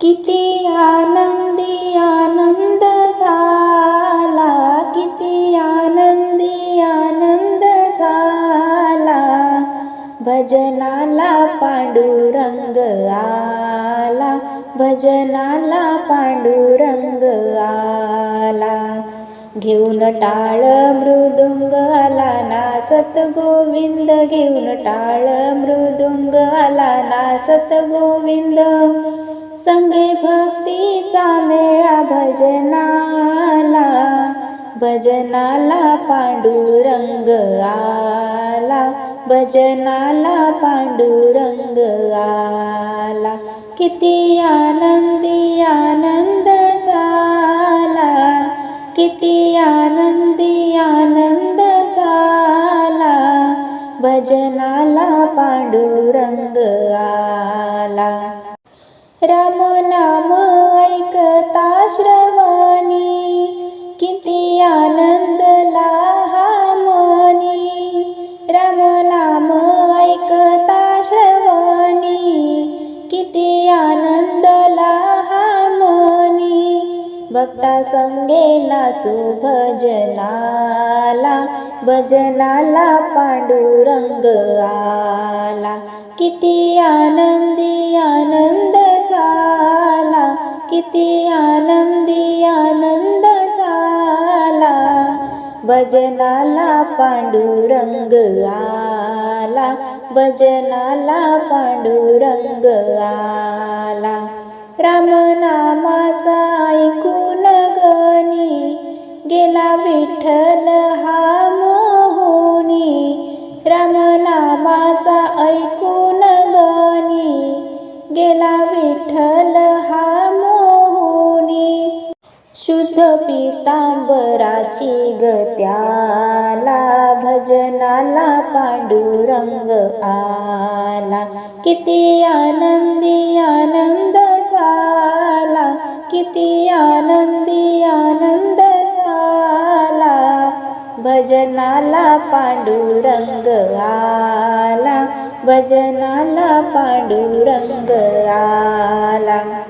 किती आनंदी आनंद झाला. किती आनंदी आनंद झाला. भजनाला पांडुरंग आला. भजनाला पांडुरंग आला. घेऊन टाळ मृदुंग आला. नाचत गोविंद घेऊन टाळ मृदुंग आला. नाचत गोविंद संगे भक्तीचा मेळा भजनाला भजनाला पांडुरंग आला भजनाला पांडुरंग आला. किती आनंदी आनंद झाला किती आनंदी आनंद झाला. भजनाला पांडुरंग राम नाम ऐकता श्रवणी किती आनंद हा मनी. राम नाम ऐकता श्रवणी किती आनंद हा मनी. भक्ता संगे नाचू भजनाला भजनाला पांडुरंग आला. किती आनंदी किती आनंदी आनंद झाला. भजनाला पांडुरंग आला. भजनाला पांडुरंग आला. रामनामाचा ऐकून गणी गेला विठ्ठल हा मोहुनी. रामनामाचा ऐकून गणी गेला विठ्ठल शुद्ध पितांबराची गत्याला भजनाला पांडुरंग आला. किती आनंदी आनंद झाला किती आनंदी आनंद झाला. भजनाला पांडुरंग आला भजनाला पांडुरंग आला.